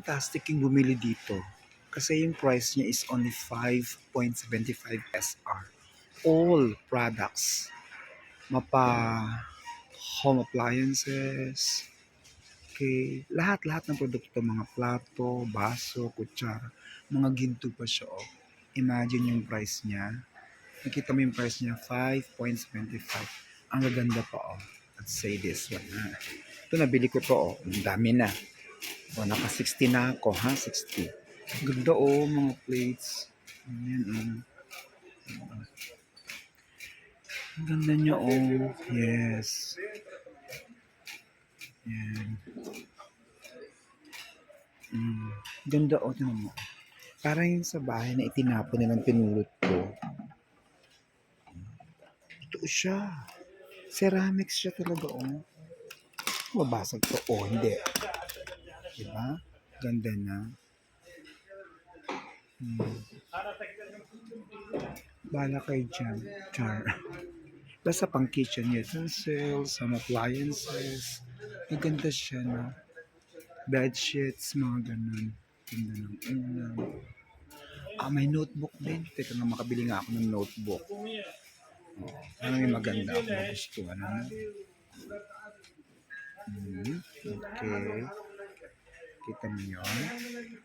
fantastic yung bumili dito. Kasi yung price niya is only 5.75 SR. All products. Mapa home appliances. Okay. Lahat-lahat ng produkto. Mga plato, baso, kutsara. Mga ginto pa siya. Oh. Imagine yung price niya. Nakita mo yung price niya, 5.75. Ang gaganda pa, oh. Let's say this one, ha. Ito, nabili ko to, oh. Ang dami na. O, naka 60 na ako, ha? 60. Ang Ganda, oh, mga plates. Ayan, oh. Ang ganda niya, oh. Yes. Yan. Mm. Ganda, oh. Tinan mo. Parang yung sa bahay na itinapon nilang pinulot ko. Ito siya. Ceramics siya talaga, oh. Mabasag to. Oh, hindi. Diba? Ganda na. Hmm. Bala kayo dyan. Char. Basta pang kitchen utensils, some appliances. Maganda siya na. Bed sheets, mga ganun. Ganda ng ulam. Ah, may notebook din. Teka nga, makabili nga ako ng notebook. Oh, ano yung maganda ako gusto. Ano? Hmm, okay. Kita mo yun?